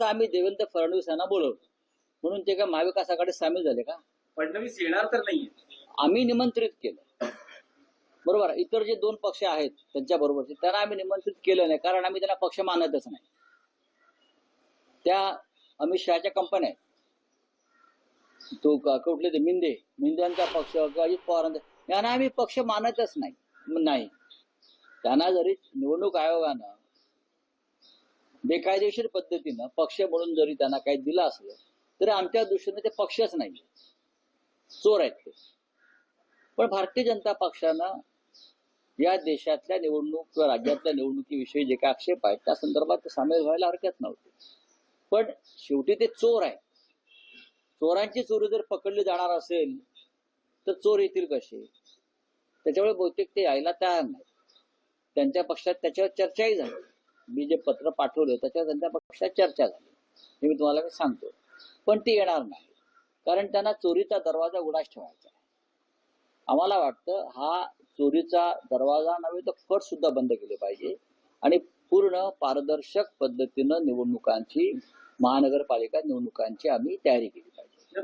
आता आम्ही देवेंद्र फडणवीस यांना बोलवलं म्हणून ते काय महाविकास आघाडीत सामील झाले का? फडणवीस येणार तर नाहीये. आम्ही निमंत्रित केलं. बरोबर. इतर जे दोन पक्ष आहेत त्यांच्या बरोबरचे त्यांना आम्ही निमंत्रित केलं नाही कारण आम्ही त्यांना पक्ष मानतच नाही. त्या अमित शहाच्या कंपन्या आहेत. तो क- कुठले ते मिंदे मिंद्यांचा पक्ष किंवा अजित पवारांचा यांना आम्ही पक्ष मानतच नाही. नाही. त्यांना जरी निवडणूक आयोगानं बेकायदेशीर पद्धतीनं पक्ष म्हणून जरी त्यांना काही दिलं असलं तरी आमच्या दृष्टीने ते पक्षच नाही चोर आहेत ते. पण भारतीय जनता पक्षानं या देशातल्या निवडणूक किंवा राज्यातल्या निवडणुकीविषयी जे काही आक्षेप आहेत त्या संदर्भात सामील व्हायला हरकत नव्हती. पण शेवटी ते चोर आहे चोरांची चोरी जर पकडली जाणार असेल तर चोर येतील कसे? त्याच्यामुळे बहुतेक ते यायला तयार नाही त्यांच्या पक्षात त्याच्यावर चर्चाही झाली. मी जे पत्र पाठवलं त्याच्यावर त्यांच्या पक्षात चर्चा झाली. हे मी तुम्हाला मी सांगतो. पण ती येणार नाही. कारण त्यांना चोरीचा दरवाजा उडाच ठेवायचा आहे. आम्हाला वाटतं हा चोरीचा दरवाजा नव्हे तर फट सुद्धा बंद केले पाहिजे. आणि पूर्ण पारदर्शक पद्धतीनं निवडणुकांची महानगरपालिका निवडणुकांची आम्ही तयारी केली पाहिजे.